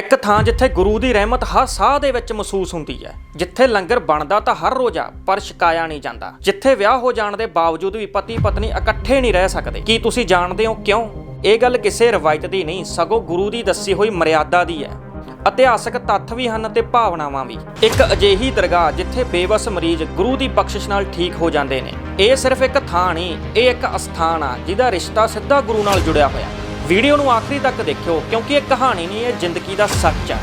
ਇੱਕ ਥਾਂ ਜਿੱਥੇ ਗੁਰੂ ਦੀ ਰਹਿਮਤ ਹਰ ਸਾਹ ਦੇ ਵਿੱਚ ਮਹਿਸੂਸ ਹੁੰਦੀ ਹੈ, ਜਿੱਥੇ ਲੰਗਰ ਬਣਦਾ ਤਾਂ ਹਰ ਰੋਜ਼ ਆ, ਪਰ ਛਕਾਇਆ ਨਹੀਂ ਜਾਂਦਾ। ਜਿੱਥੇ ਵਿਆਹ ਹੋ ਜਾਣ ਦੇ ਬਾਵਜੂਦ ਵੀ ਪਤੀ ਪਤਨੀ ਇਕੱਠੇ ਨਹੀਂ ਰਹਿ ਸਕਦੇ। ਕੀ ਤੁਸੀਂ ਜਾਣਦੇ ਹੋ ਕਿਉਂ? ਇਹ ਗੱਲ ਕਿਸੇ ਰਵਾਇਤ ਦੀ ਨਹੀਂ, ਸਗੋਂ ਗੁਰੂ ਦੀ ਦੱਸੀ ਹੋਈ ਮਰਿਆਦਾ ਦੀ ਹੈ। ਇਤਿਹਾਸਕ ਤੱਥ ਵੀ ਹਨ ਤੇ ਭਾਵਨਾਵਾਂ ਵੀ। ਇੱਕ ਅਜਿਹੀ ਦਰਗਾਹ ਜਿੱਥੇ ਬੇਵਸ ਮਰੀਜ਼ ਗੁਰੂ ਦੀ ਬਖਸ਼ਿਸ਼ ਨਾਲ ਠੀਕ ਹੋ ਜਾਂਦੇ ਨੇ। ਇਹ ਸਿਰਫ ਇੱਕ ਥਾਂ ਨਹੀਂ, ਇਹ ਇੱਕ ਅਸਥਾਨ ਆ, ਜਿਹਦਾ ਰਿਸ਼ਤਾ ਸਿੱਧਾ ਗੁਰੂ ਨਾਲ ਜੁੜਿਆ ਹੋਇਆ। ਵੀਡੀਓ ਨੂੰ ਆਖਰੀ ਤੱਕ ਦੇਖਿਓ, ਕਿਉਂਕਿ ਇਹ ਕਹਾਣੀ ਨਹੀਂ, ਇਹ ਜ਼ਿੰਦਗੀ ਦਾ ਸੱਚ ਹੈ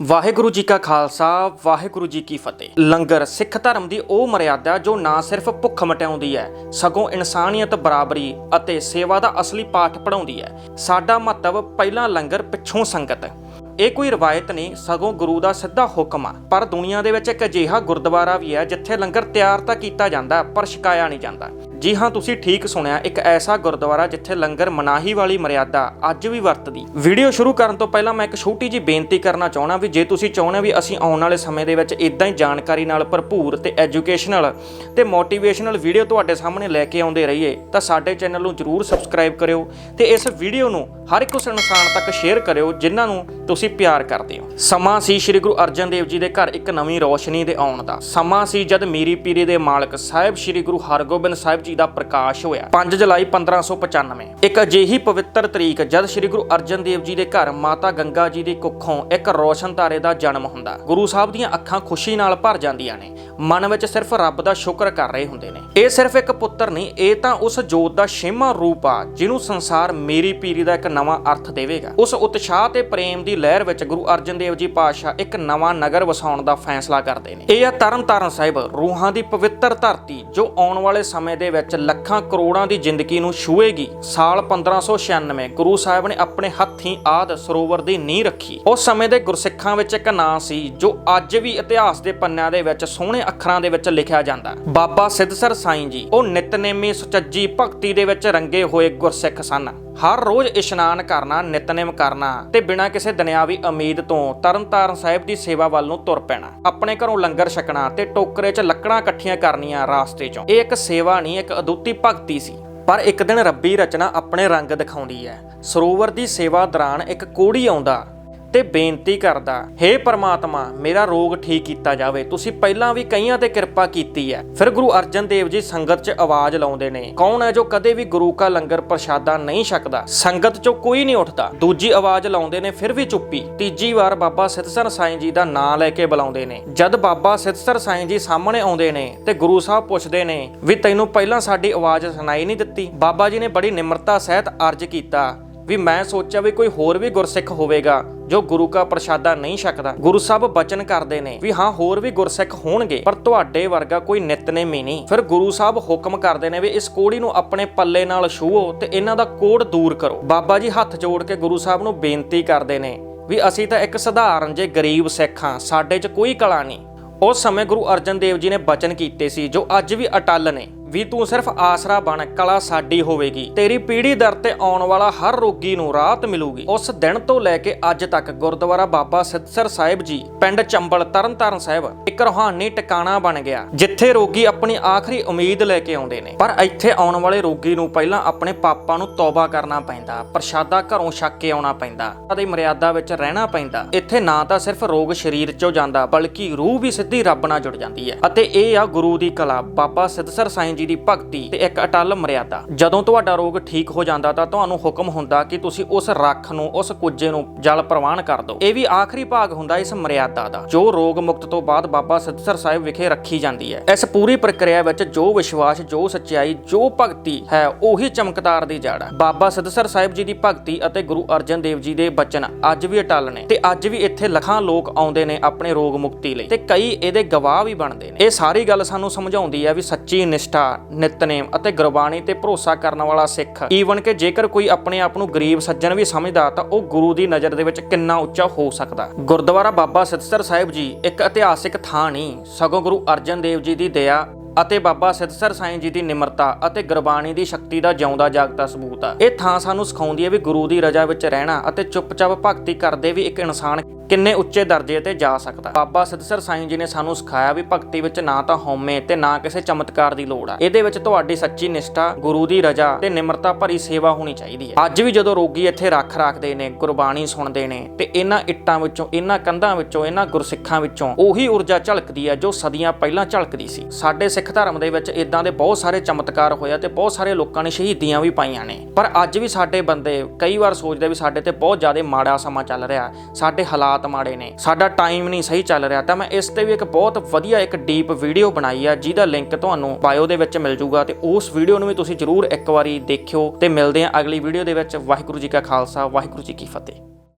ਵਾਹਿਗੁਰੂ ਜੀ ਕਾ ਖਾਲਸਾ, ਵਾਹਿਗੁਰੂ ਜੀ ਕੀ ਫਤਿਹ। ਲੰਗਰ ਸਿੱਖ ਧਰਮ ਦੀ ਉਹ ਮਰਿਆਦਾ ਜੋ ਨਾ ਸਿਰਫ ਭੁੱਖ ਮਟਾਉਂਦੀ ਹੈ, ਸਗੋਂ ਇਨਸਾਨੀਅਤ ਬਰਾਬਰੀ ਅਤੇ ਸੇਵਾ ਦਾ ਅਸਲੀ ਪਾਠ ਪੜਾਉਂਦੀ ਹੈ। ਸਾਡਾ ਮਹੱਤਵ ਪਹਿਲਾਂ ਲੰਗਰ ਪਿੱਛੋਂ ਸੰਗਤ। ਇਹ ਕੋਈ ਰਵਾਇਤ ਨਹੀਂ, ਸਗੋਂ ਗੁਰੂ ਦਾ ਸਿੱਧਾ ਹੁਕਮ ਆ। ਪਰ ਦੁਨੀਆ ਦੇ ਵਿੱਚ ਇੱਕ ਅਜਿਹਾ ਗੁਰਦੁਆਰਾ ਵੀ ਹੈ, ਜਿੱਥੇ ਲੰਗਰ ਤਿਆਰ ਤਾਂ ਕੀਤਾ ਜਾਂਦਾ, ਪਰ ਛਕਾਇਆ ਨਹੀਂ ਜਾਂਦਾ। ਜੀ ਹਾਂ, ਤੁਸੀਂ ਠੀਕ ਸੁਣਿਆ, ਇੱਕ ਐਸਾ ਗੁਰਦੁਆਰਾ ਜਿੱਥੇ ਲੰਗਰ ਮਨਾਹੀ ਵਾਲੀ ਮਰਿਆਦਾ ਅੱਜ ਵੀ ਵਰਤਦੀ। ਵੀਡੀਓ ਸ਼ੁਰੂ ਕਰਨ ਤੋਂ ਪਹਿਲਾਂ ਮੈਂ ਇੱਕ ਛੋਟੀ ਜੀ ਬੇਨਤੀ ਕਰਨਾ ਚਾਹਣਾ ਵੀ ਜੇ ਤੁਸੀਂ ਚਾਹੁੰਦੇ ਵੀ ਅਸੀਂ ਆਉਣ ਵਾਲੇ ਸਮੇਂ ਦੇ ਵਿੱਚ ਇਦਾਂ ਹੀ ਜਾਣਕਾਰੀ ਨਾਲ ਭਰਪੂਰ ਤੇ ਐਜੂਕੇਸ਼ਨਲ ਤੇ ਮੋਟੀਵੇਸ਼ਨਲ ਵੀਡੀਓ ਤੁਹਾਡੇ ਸਾਹਮਣੇ ਲੈ ਕੇ ਆਉਂਦੇ ਰਹੀਏ, ਤਾਂ ਸਾਡੇ ਚੈਨਲ ਨੂੰ ਜਰੂਰ ਸਬਸਕ੍ਰਾਈਬ ਕਰਿਓ ਤੇ ਇਸ ਵੀਡੀਓ ਨੂੰ ਹਰ ਇੱਕ ਉਸ ਇਨਸਾਨ ਤੱਕ ਸ਼ੇਅਰ ਕਰਿਓ ਜਿਨ੍ਹਾਂ ਨੂੰ ਤੁਸੀਂ ਪਿਆਰ ਕਰਦੇ ਹੋ। ਸਮਾਂ ਸੀ ਸ੍ਰੀ ਗੁਰੂ ਅਰਜਨ ਦੇਵ ਜੀ ਦੇ ਘਰ ਇੱਕ ਨਵੀਂ ਰੋਸ਼ਨੀ ਦੇ ਆਉਣ ਦਾ। ਸਮਾਂ ਸੀ ਜਦ ਮੀਰੀ ਪੀਰੀ ਦੇ ਮਾਲਕ ਸਾਹਿਬ ਸ੍ਰੀ ਗੁਰੂ ਹਰਗੋਬਿੰਦ ਸਾਹਿਬ ਜੀ ਦਾ ਪ੍ਰਕਾਸ਼ ਹੋਇਆ। 5 ਜੁਲਾਈ 1595 ਇੱਕ ਅਜਿਹੀ ਪਵਿੱਤਰ ਤਰੀਕ ਜਦ ਸ੍ਰੀ ਗੁਰੂ ਅਰਜਨ ਦੇਵ ਜੀ ਦੇ ਘਰ ਮਾਤਾ ਗੰਗਾ ਜੀ ਦੀ ਕੁੱਖੋਂ ਇੱਕ ਰੋਸ਼ਨ ਤਾਰੇ ਦਾ ਜਨਮ ਹੁੰਦਾ, ਗੁਰੂ ਸਾਹਿਬ ਦੀਆਂ ਅੱਖਾਂ ਖੁਸ਼ੀ ਨਾਲ ਭਰ ਜਾਂਦੀਆਂ ਨੇ, ਮਨ ਵਿੱਚ ਸਿਰਫ ਰੱਬ ਦਾ ਸ਼ੁਕਰ ਕਰ ਰਹੇ ਹੁੰਦੇ ਨੇ। ਇਹ ਸਿਰਫ ਇੱਕ ਪੁੱਤਰ ਨਹੀਂ, ਇਹ ਤਾਂ ਉਸ ਜੋਤ ਦਾ ਛੇਵਾਂ ਰੂਪ ਆ, ਜਿਹਨੂੰ ਸੰਸਾਰ ਮੇਰੀ ਪੀਰੀ ਦਾ ਇੱਕ ਨਵਾਂ ਅਰਥ ਦੇਵੇਗਾ। ਉਸ ਉਤਸ਼ਾਹ ਤੇ ਪ੍ਰੇਮ ਦੀ ਲਹਿਰ ਵਿੱਚ ਗੁਰੂ ਅਰਜਨ ਦੇਵ ਜੀ ਪਾਤਸ਼ਾਹ ਇੱਕ ਨਵਾਂ ਨਗਰ ਵਸਾਉਣ ਦਾ ਫੈਸਲਾ ਕਰਦੇ ਨੇ। ਇਹ ਆ ਤਰਨਤਾਰਨ ਸਾਹਿਬ, ਰੂਹਾਂ ਦੀ ਪਵਿੱਤਰ ਧਰਤੀ, ਜੋ ਆਉਣ ਵਾਲੇ ਸਮੇਂ ਦੇ ਵਿੱਚ ਲੱਖਾਂ ਕਰੋੜਾਂ ਦੀ ਜ਼ਿੰਦਗੀ ਨੂੰ ਛੂਏਗੀ। ਸਾਲ 1596 ਗੁਰੂ ਸਾਹਿਬ ਨੇ ਆਪਣੇ ਹੱਥੀਂ ਆਦ ਸਰੋਵਰ ਦੀ ਨੀਂਹ ਰੱਖੀ। ਉਸ ਸਮੇਂ ਦੇ ਗੁਰਸਿੱਖਾਂ ਵਿੱਚ ਇੱਕ ਨਾਂ ਸੀ, ਜੋ ਅੱਜ ਵੀ ਇਤਿਹਾਸ ਦੇ ਪੰਨਿਆਂ ਦੇ ਵਿੱਚ ਸੋਹਣੇ ਅੱਖਰਾਂ ਦੇ ਵਿੱਚ ਲਿਖਿਆ ਜਾਂਦਾ। ਬਾਬਾ ਸਿੱਧਸਰ ਸਾਈਂ ਜੀ, ਉਹ ਨਿਤਨੇਮੀ ਸੁਚੱਜੀ ਭਗਤੀ ਦੇ ਵਿੱਚ ਰੰਗੇ ਹੋਏ ਗੁਰਸਿੱਖ ਸਨ। ਹਰ ਰੋਜ਼ ਇਸ਼ਨਾਨ ਕਰਨਾ, ਨਿਤਨੇਮ ਕਰਨਾ ਤੇ ਬਿਨਾਂ ਕਿਸੇ ਦੁਨਿਆਵੀ ਉਮੀਦ ਤੋਂ ਤਰਨਤਾਰਨ ਸਾਹਿਬ ਦੀ ਸੇਵਾ ਵੱਲ ਨੂੰ ਤੁਰ ਪੈਣਾ। ਆਪਣੇ ਘਰੋਂ ਲੰਗਰ ਛਕਣਾ ਤੇ ਟੋਕਰੇ 'ਚ ਲੱਕੜਾਂ ਇਕੱਠੀਆਂ ਕਰਨੀਆਂ ਰਾਸਤੇ 'ਚੋਂ। ਇਹ ਇੱਕ ਸੇਵਾ ਨਹੀਂ, ਇੱਕ ਅਦੁੱਤੀ ਭਗਤੀ ਸੀ। ਪਰ ਇੱਕ ਦਿਨ ਰੱਬੀ ਰਚਨਾ ਆਪਣੇ ਰੰਗ ਦਿਖਾਉਂਦੀ ਹੈ। ਸਰੋਵਰ ਦੀ ਸੇਵਾ ਦੌਰਾਨ ਇੱਕ ਕੋੜੀ ਆਉਂਦਾ। ਤੇ ਬੇਨਤੀ ਕਰਦਾ, ਹੇ ਪਰਮਾਤਮਾ, ਮੇਰਾ ਰੋਗ ਠੀਕ ਕੀਤਾ ਜਾਵੇ। ਤੁਸੀਂ ਪਹਿਲਾਂ ਵੀ ਕਈਆਂ ਤੇ ਕਿਰਪਾ ਕੀਤੀ ਹੈ। ਫਿਰ ਗੁਰੂ ਅਰਜਨ ਦੇਵ ਜੀ ਸੰਗਤ 'ਚ ਆਵਾਜ਼ ਲਾਉਂਦੇ ਨੇ, ਕੌਣ ਹੈ ਜੋ ਕਦੇ ਵੀ ਗੁਰੂ ਕਾ ਲੰਗਰ ਪ੍ਰਸ਼ਾਦਾ ਨਹੀਂ ਛਕਦਾ? ਸੰਗਤ 'ਚੋਂ ਕੋਈ ਨਹੀਂ ਉੱਠਦਾ। ਦੂਜੀ ਆਵਾਜ਼ ਲਾਉਂਦੇ ਨੇ, ਫਿਰ ਵੀ ਚੁੱਪੀ। ਤੀਜੀ ਵਾਰ ਬਾਬਾ ਸਿੱਧਸਰ ਸਾਈਂ ਜੀ ਦਾ ਨਾਂ ਲੈ ਕੇ ਬੁਲਾਉਂਦੇ ਨੇ। ਜਦ ਬਾਬਾ ਸਿੱਧਸਰ ਸਾਈਂ ਜੀ ਸਾਹਮਣੇ ਆਉਂਦੇ ਨੇ ਤੇ ਗੁਰੂ ਸਾਹਿਬ ਪੁੱਛਦੇ ਨੇ ਵੀ ਤੈਨੂੰ ਪਹਿਲਾਂ ਸਾਡੀ ਆਵਾਜ਼ ਸੁਣਾਈ ਨਹੀਂ ਦਿੱਤੀ? ਬਾਬਾ ਜੀ ਨੇ ਬੜੀ ਨਿਮਰਤਾ ਸਹਿਤ ਅਰਜ਼ ਕੀਤਾ ਵੀ ਮੈਂ ਸੋਚਿਆ ਵੀ ਕੋਈ ਹੋਰ ਵੀ ਗੁਰਸਿੱਖ ਹੋਵੇਗਾ। ਜੋ ਗੁਰੂ ਕਾ ਪ੍ਰਸ਼ਾਦਾ ਨਹੀਂ ਛਕਦਾ। ਗੁਰੂ ਸਾਹਿਬ ਬਚਨ ਕਰਦੇ ਨੇ ਵੀ ਹਾਂ, ਹੋਰ ਵੀ ਗੁਰਸਿੱਖ ਹੋਣਗੇ, ਪਰ ਤੁਹਾਡੇ ਵਰਗਾ ਕੋਈ ਨਿਤਨੇਮੀ ਨਹੀਂ। ਫਿਰ ਗੁਰੂ ਸਾਹਿਬ ਹੁਕਮ ਕਰਦੇ ਨੇ ਵੀ ਇਸ ਕੋੜੀ ਨੂੰ ਆਪਣੇ ਪੱਲੇ ਨਾਲ ਛੂਹੋ ਤੇ ਇਹਨਾਂ ਦਾ ਕੋੜ ਦੂਰ ਕਰੋ। ਬਾਬਾ ਜੀ ਹੱਥ ਜੋੜ ਕੇ ਗੁਰੂ ਸਾਹਿਬ ਨੂੰ ਬੇਨਤੀ ਕਰਦੇ ਨੇ ਵੀ ਅਸੀਂ ਤਾਂ ਇੱਕ ਸਧਾਰਨ ਜੇ ਗਰੀਬ ਸਿੱਖ ਹਾਂ, ਸਾਡੇ 'ਚ ਕੋਈ ਕਲਾ ਨਹੀਂ। ਉਸ ਸਮੇਂ ਗੁਰੂ ਅਰਜਨ ਦੇਵ ਜੀ ਨੇ ਬਚਨ ਕੀਤੇ ਸੀ, ਜੋ ਅੱਜ ਵੀ ਅਟਲ ਨੇ। ਵੀ ਤੂੰ ਸਿਰਫ ਆਸਰਾ ਬਣ, ਕਲਾ ਸਾਡੀ ਹੋਵੇਗੀ। ਤੇਰੀ ਪੀੜੀ ਦਰ ਤੇ ਆਉਣ ਵਾਲਾ ਹਰ ਰੋਗੀ ਨੂੰ ਰਾਹਤ ਮਿਲੂਗੀ। ਉਸ ਦਿਨ ਤੋਂ ਲੈ ਕੇ ਅੱਜ ਤੱਕ ਗੁਰਦੁਆਰਾ ਬਾਬਾ ਸਿੱਧਸਰ ਸਾਹਿਬ ਜੀ, ਪਿੰਡ ਚੰਬਲ ਤਰਨਤਾਰਨ ਸਾਹਿਬ, ਇੱਕ ਰੋਹਾਨੀ ਟਿਕਾਣਾ ਬਣ ਗਿਆ, ਜਿੱਥੇ ਰੋਗੀ ਆਪਣੀ ਆਖਰੀ ਉਮੀਦ ਲੈ ਕੇ ਆਉਂਦੇ ਨੇ। ਪਰ ਇੱਥੇ ਆਉਣ ਵਾਲੇ ਰੋਗੀ ਨੂੰ ਪਹਿਲਾਂ ਆਪਣੇ ਪਾਪਾਂ ਨੂੰ ਤੌਬਾ ਕਰਨਾ ਪੈਂਦਾ, ਪ੍ਰਸ਼ਾਦਾ ਘਰੋਂ ਛੱਕ ਕੇ ਆਉਣਾ ਪੈਂਦਾ ਅਤੇ ਮਰਿਆਦਾ ਵਿੱਚ ਰਹਿਣਾ ਪੈਂਦਾ। ਇੱਥੇ ਨਾ ਤਾਂ ਸਿਰਫ ਰੋਗ ਸਰੀਰ 'ਚੋਂ ਜਾਂਦਾ, ਬਲਕਿ ਰੂਹ ਵੀ ਸਿੱਧੀ ਰੱਬ ਨਾਲ ਜੁੜ ਜਾਂਦੀ ਹੈ। ਅਤੇ ਇਹ ਆ ਗੁਰੂ ਦੀ ਕਲਾ, ਬਾਬਾ ਸਿੱਧਸਰ ਸਾਈਂ ਜੀ ਦੀ ਭਗਤੀ ਤੇ ਇੱਕ ਅਟਲ ਮਰਿਆਦਾ। ਜਦੋਂ ਤੁਹਾਡਾ ਰੋਗ ਠੀਕ ਹੋ ਜਾਂਦਾ ਤਾਂ ਤੁਹਾਨੂੰ ਹੁਕਮ ਹੁੰਦਾ ਕਿ ਤੁਸੀਂ ਉਸ ਰੱਖ ਨੂੰ, ਉਸ ਕੁੱਜੇ ਨੂੰ ਜਲ ਪ੍ਰਵਾਨ ਕਰ ਦਿਓ। ਇਹ ਵੀ ਆਖਰੀ ਭਾਗ ਹੁੰਦਾ ਇਸ ਮਰਿਆਦਾ ਦਾ, ਜੋ ਰੋਗ ਮੁਕਤ ਤੋਂ ਬਾਅਦ ਬਾਬਾ ਸਿੱਧਸਰ ਸਾਹਿਬ ਵਿਖੇ ਰੱਖੀ ਜਾਂਦੀ ਹੈ। ਇਸ ਪੂਰੀ ਪ੍ਰਕਿਰਿਆ ਵਿੱਚ ਜੋ ਵਿਸ਼ਵਾਸ, ਜੋ ਸੱਚਾਈ, ਜੋ ਭਗਤੀ ਹੈ, ਉਹੀ ਚਮਕਦਾਰ ਦੀ ਜੜ ਹੈ। ਬਾਬਾ ਸਤਸਰ ਸਾਹਿਬ ਜੀ ਦੀ ਭਗਤੀ ਅਤੇ ਗੁਰੂ ਅਰਜਨ ਦੇਵ ਜੀ ਦੇ ਬਚਨ ਅੱਜ ਵੀ ਅਟਲ ਨੇ ਤੇ ਅੱਜ ਵੀ ਇੱਥੇ ਲੱਖਾਂ ਲੋਕ ਆਉਂਦੇ ਨੇ ਆਪਣੇ ਰੋਗ ਮੁਕਤੀ ਲਈ ਤੇ ਕਈ ਇਹਦੇ ਗਵਾਹ ਵੀ ਬਣਦੇ ਨੇ। ਇਹ ਸਾਰੀ ਗੱਲ ਸਾਨੂੰ ਸਮਝਾਉਂਦੀ ਹੈ ਵੀ ਸੱਚੀ ਨਿਸ਼ਠਾ ਨਿਤਨੇਮ ਅਤੇ ਗੁਰਬਾਣੀ ਤੇ ਭਰੋਸਾ ਕਰਨ ਵਾਲਾ ਸਿੱਖ। ਈਵਨ ਕਿ ਜੇਕਰ ਕੋਈ ਆਪਣੇ ਆਪ ਨੂੰ ਗਰੀਬ ਸੱਜਣ ਵੀ ਸਮਝਦਾ, ਤਾਂ ਉਹ ਗੁਰੂ ਦੀ ਨਜ਼ਰ ਦੇ ਵਿੱਚ ਕਿੰਨਾ ਉੱਚਾ ਹੋ ਸਕਦਾ। ਗੁਰਦੁਆਰਾ ਬਾਬਾ ਸਿੱਧਸਰ ਸਾਹਿਬ ਜੀ ਇੱਕ ਇਤਿਹਾਸਿਕ ਥਾਂ ਨਹੀਂ ਸਗੋਂ ਗੁਰੂ ਅਰਜਨ ਦੇਵ ਜੀ ਦੀ ਦਇਆ ਅਤੇ ਬਾਬਾ ਸਿੱਧਸਰ ਸਾਈਂ ਜੀ ਦੀ ਨਿਮਰਤਾ ਅਤੇ ਗੁਰਬਾਣੀ ਦੀ ਸ਼ਕਤੀ ਦਾ ਜਿਉਂਦਾ ਜਾਗਦਾ ਸਬੂਤ ਆ। ਇਹ ਥਾਂ ਸਾਨੂੰ ਸਿਖਾਉਂਦੀ ਹੈ ਵੀ ਗੁਰੂ ਦੀ ਰਜ਼ਾ ਵਿੱਚ ਰਹਿਣਾ ਅਤੇ ਚੁੱਪਚਾਪ ਭਗਤੀ ਕਰਦੇ ਵੀ ਇੱਕ ਇਨਸਾਨ ਕਿੰਨੇ ਉੱਚੇ ਦਰਜੇ ਤੇ ਜਾ ਸਕਦਾ। ਬਾਬਾ ਸਿੱਧਸਰ ਸਾਈਂ ਜੀ ਨੇ ਸਾਨੂੰ ਸਿਖਾਇਆ ਵੀ ਭਗਤੀ ਵਿੱਚ ਨਾ ਤਾਂ ਹਉਮੈ ਤੇ ਨਾ ਕਿਸੇ ਚਮਤਕਾਰ ਦੀ ਲੋੜ ਆ। ਇਹਦੇ ਵਿੱਚ ਤੁਹਾਡੀ ਸੱਚੀ ਨਿਸ਼ਠਾ, ਗੁਰੂ ਦੀ ਰਜ਼ਾ ਤੇ ਨਿਮਰਤਾ ਭਰੀ ਸੇਵਾ ਹੋਣੀ ਚਾਹੀਦੀ ਹੈ। ਅੱਜ ਵੀ ਜਦੋਂ ਰੋਗੀ ਇੱਥੇ ਰੱਖ ਰੱਖਦੇ ਨੇ, ਗੁਰਬਾਣੀ ਸੁਣਦੇ ਨੇ ਤੇ ਇਹਨਾਂ ਇੱਟਾਂ ਵਿੱਚੋਂ, ਇਹਨਾਂ ਕੰਧਾਂ ਵਿੱਚੋਂ, ਇਹਨਾਂ ਗੁਰਸਿੱਖਾਂ ਵਿੱਚੋਂ ਉਹੀ ਊਰਜਾ ਝਲਕਦੀ ਹੈ ਜੋ ਸਦੀਆਂ ਪਹਿਲਾਂ ਝਲਕਦੀ ਸੀ। ਸਾਡੇ ਸਿੱਖ ਧਰਮ ਦੇ ਵਿੱਚ ਇਦਾਂ ਦੇ ਬਹੁਤ ਸਾਰੇ ਚਮਤਕਾਰ ਹੋਇਆ ਤੇ ਬਹੁਤ ਸਾਰੇ ਲੋਕਾਂ ਨੇ ਸ਼ਹੀਦੀਆਂ ਵੀ ਪਾਈਆਂ ਨੇ। ਪਰ ਅੱਜ ਵੀ ਸਾਡੇ ਬੰਦੇ ਕਈ ਵਾਰ ਸੋਚਦੇ ਵੀ ਸਾਡੇ ਤੇ ਬਹੁਤ ਜ਼ਿਆਦਾ ਮਾੜਾ ਸਮਾਂ ਚੱਲ ਰਿਹਾ। ਸਾਡੇ ਹਾਲਾਤ ਮਾੜੇ ਨੇ। ਸਾਡਾ ਟਾਈਮ ਨਹੀਂ ਸਹੀ ਚੱਲ ਰਿਹਾ, ਤਾਂ ਮੈਂ ਇਸ ਤੇ ਵੀ ਇੱਕ ਬਹੁਤ ਵਧੀਆ ਇੱਕ ਡੀਪ ਵੀਡੀਓ ਬਣਾਈ ਆ, ਜਿਹਦਾ ਲਿੰਕ ਤੁਹਾਨੂੰ ਬਾਇਓ ਦੇ ਵਿੱਚ ਮਿਲ ਜੂਗਾ ਤੇ ਉਸ ਵੀਡੀਓ ਨੂੰ ਵੀ ਤੁਸੀਂ ਜਰੂਰ ਇੱਕ ਵਾਰੀ ਦੇਖਿਓ ਤੇ ਮਿਲਦੇ ਹਾਂ ਅਗਲੀ ਵੀਡੀਓ ਦੇ ਵਿੱਚ। ਵਾਹਿਗੁਰੂ ਜੀ ਕਾ ਖਾਲਸਾ, ਵਾਹਿਗੁਰੂ ਜੀ ਕੀ ਫਤਿਹ।